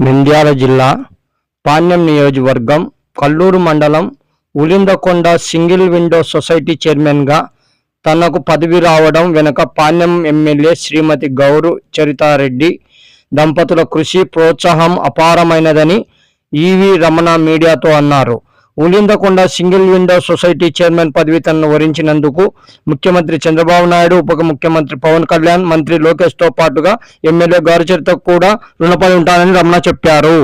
నంద్యాల జిల్లా పాణ్యం నియోజకవర్గం కల్లూరు మండలం ఉలిందకొండ సింగిల్ విండో సొసైటీ చైర్మన్గా తనకు పదవి రావడం వెనుక పాణ్యం ఎమ్మెల్యే శ్రీమతి గౌరు చరితారెడ్డి దంపతుల కృషి ప్రోత్సాహం అపారమైనదని ఈవి రమణ మీడియాతో అన్నారు. Ulindakonda single window society chairman పదవి తనను వరించినందుకు ముఖ్యమంత్రి చంద్రబాబు నాయుడు ఉప ముఖ్యమంత్రి పవన్ కళ్యాణ్ మంత్రి లోకేష్తో పాటుగా ఎమ్మెల్యే గారుచరితకు కూడా రుణపడి ఉంటానని రమణ చెప్పారు.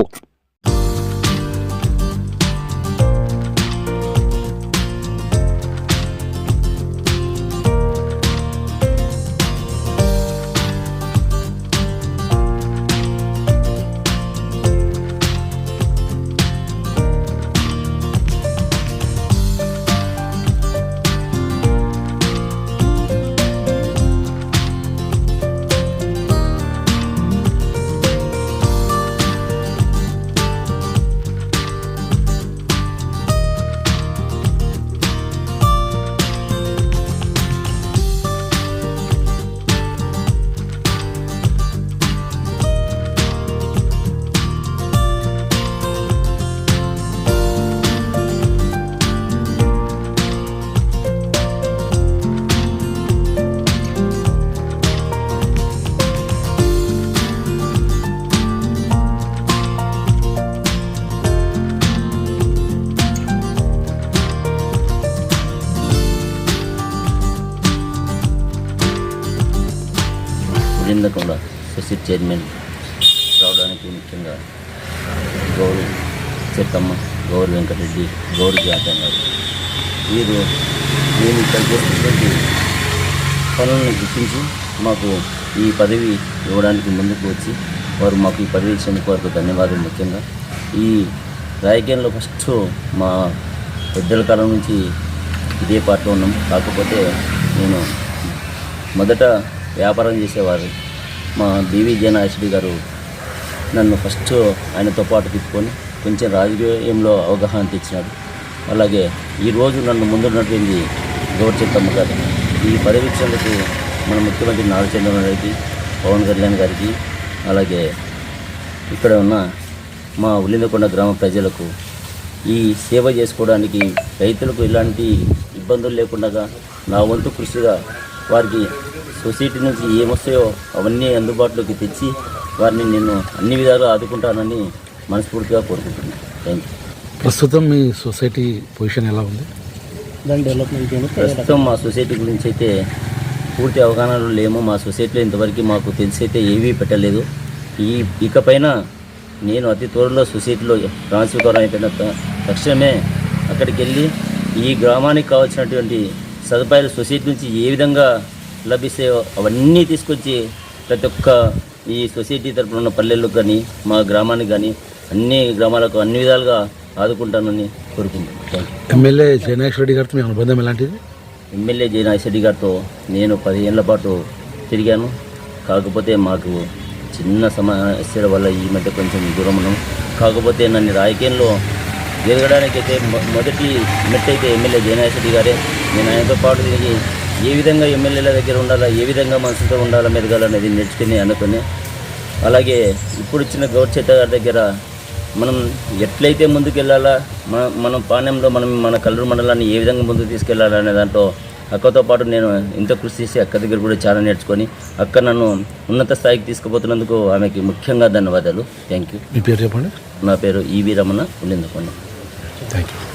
ఉరిందకొండ సొసైటీ చైర్మన్ రావడానికి ముఖ్యంగా గౌరు చిత్తమ్మ గౌరు వెంకటరెడ్డి గౌరు జాతం గారు వీరు మేము ఇక్కడ చేసినటువంటి పనులను గుర్తించి మాకు ఈ పదవి ఇవ్వడానికి ముందుకు వచ్చి వారు మాకు ఈ పదవి ఇచ్చినందుకు వారికి ధన్యవాదాలు ముఖ్యంగా. ఈ రాజకీయంలో ఫస్ట్ మా పెద్దల కాలం నుంచి ఇదే పార్టీలో ఉన్నాం. కాకపోతే నేను మొదట వ్యాపారం చేసేవారు. మా బీవీ జనాశ్రీ గారు నన్ను ఫస్ట్ ఆయనతో పాటు తీసుకొని కొంచెం రాజకీయంలో అవగాహన తెచ్చినాడు అలాగే ఈరోజు నన్ను ముందున్నటువంటి గౌరచిత్తమ్మ గారు ఈ పర్యవేక్షణకు మన ముఖ్యమంత్రి నారా చంద్రబాబు రెడ్డి పవన్ కళ్యాణ్ గారికి అలాగే ఇక్కడ ఉన్న మా ఉల్లిందకొండ గ్రామ ప్రజలకు ఈ సేవ చేసుకోవడానికి రైతులకు ఎలాంటి ఇబ్బందులు లేకుండా నా వంతు కృషిగా వారికి సొసైటీ నుంచి ఏమొస్తాయో అవన్నీ అందుబాటులోకి తెచ్చి వారిని నేను అన్ని విధాలుగా ఆదుకుంటానని మనస్ఫూర్తిగా కోరుకుంటున్నాను. థ్యాంక్ యూ ప్రస్తుతం మీ సొసైటీ పొజిషన్ ఎలా ఉంది? దాని డెవలప్మెంట్ ప్రస్తుతం మా సొసైటీ గురించి అయితే పూర్తి అవగాహనలు లేము. మా సొసైటీలో ఇంతవరకు మాకు తెలిసి అయితే ఏవీ పెట్టలేదు. ఈ ఇకపైన నేను అతి త్వరలో సొసైటీలో ట్రాన్స్ఫర్ అయిపోయిన తక్షణమే అక్కడికి వెళ్ళి ఈ గ్రామానికి కావాల్సినటువంటి సదుపాయాలు సొసైటీ నుంచి ఏ విధంగా లభిస్తాయో అవన్నీ తీసుకొచ్చి ప్రతి ఒక్క ఈ సొసైటీ తరపున ఉన్న పల్లెలకు కానీ మా గ్రామానికి కానీ అన్ని గ్రామాలకు అన్ని విధాలుగా ఆదుకుంటానని కోరుకుంటున్నాను. ఎమ్మెల్యే జయనాక్ష్ రెడ్డి గారితో మీ అనుబంధం ఎలాంటిది? ఎమ్మెల్యే జే నాగశెట్టి గారితో నేను పదిహేళ్ళ పాటు తిరిగాను. కాకపోతే మాకు చిన్న సమస్యల వల్ల ఈ మధ్య కొంచెం దూరం ఉన్నాం. కాకపోతే నన్ను రాజకీయంలో ఎదగడానికి అయితే మొ- మొదటి మెట్ అయితే ఎమ్మెల్యే జయనాగశెట్టి గారే. నేను ఆయనతో పాటు తిరిగి ఏ విధంగా ఎమ్మెల్యేల దగ్గర ఉండాలా ఏ విధంగా మనసుతో ఉండాలా మెదగాలనేది నేర్చుకుని అనుకుని. అలాగే ఇప్పుడు ఇచ్చిన గౌరచేత గారి దగ్గర మనం ఎట్లయితే ముందుకు వెళ్ళాలా మన మనం పాణ్యంలో మనం మన కల్లూరు మండలాన్ని ఏ విధంగా ముందుకు తీసుకెళ్ళాలా అనే దాంట్లో అక్కతో పాటు నేను ఇంత కృషి చేసి అక్క దగ్గర కూడా చాలా నేర్చుకొని అక్క నన్ను ఉన్నత స్థాయికి తీసుకుపోతున్నందుకు ఆమెకి ముఖ్యంగా ధన్యవాదాలు. థ్యాంక్ యూ మీ పేరు చెప్పండి. నా పేరు EV Ramana Undindakonda thank you